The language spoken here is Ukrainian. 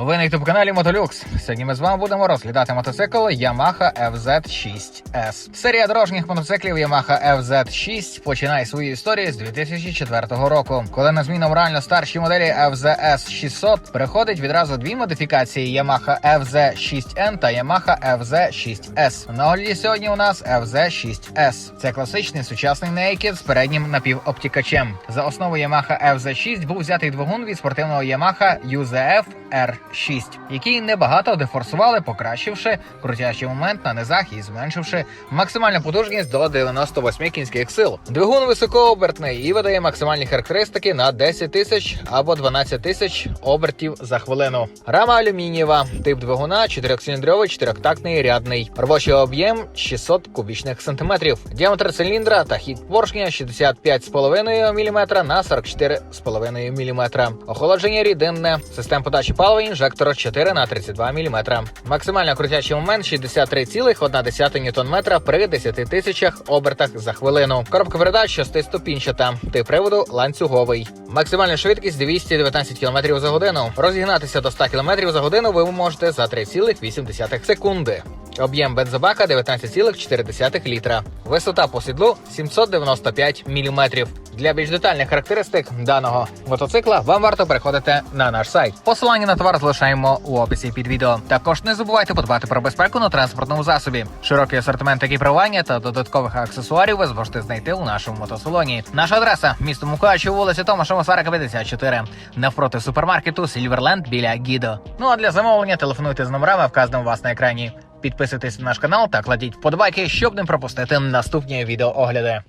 Ви на youtube каналі Мотолюкс. Сьогодні ми з вами будемо розглядати мотоцикл Yamaha FZ6S. Серія дорожніх мотоциклів Yamaha FZ6 починає свою історію з 2004 року, коли на зміну морально старшій моделі FZS 600 приходить відразу дві модифікації Yamaha FZ6N та Yamaha FZ6S. На огляді сьогодні у нас FZ6S. Це класичний сучасний Naked з переднім напівобтікачем. За основу Yamaha FZ6 був взятий двигун від спортивного Yamaha UZF R6, який небагато дефорсували, покращивши крутящий момент на низах і зменшивши максимальну потужність до 98 кінських сил. Двигун високообертний і видає максимальні характеристики на 10 тисяч або 12 тисяч обертів за хвилину. Рама алюмінієва, тип двигуна 4-циліндровий, 4-тактний рядний. Робочий об'єм 600 кубічних сантиметрів. Діаметр циліндра та хід поршня 65,5 мм на 44,5 мм. Охолодження рідинне. Система подачі палива інжектор 4 на 32 мм. Максимально крутячий момент 63,1 Нм при 10 тисячах обертах за хвилину. Коробка передач шестиступінчата. Тип приводу ланцюговий. Максимальна швидкість 219 км за годину. Розігнатися до 100 км за годину ви можете за 3,8 секунди. Об'єм бензобака 19,4 літра. Висота по сідлу 795 мм. Для більш детальних характеристик даного мотоцикла вам варто переходити на наш сайт. Посилання на товар залишаємо у описі під відео. Також не забувайте подбати про безпеку на транспортному засобі. Широкий асортимент екіпірування та додаткових аксесуарів ви зможете знайти у нашому мотосалоні. Наша адреса місто Мукачево, вулиця Томаша Мосарика 54, навпроти супермаркету Сільверленд біля Гідо. Ну а для замовлення телефонуйте з номерами, вказаними у вас на екрані. Підписуйтесь на наш канал та кладіть вподобайки, щоб не пропустити наступні відеоогляди.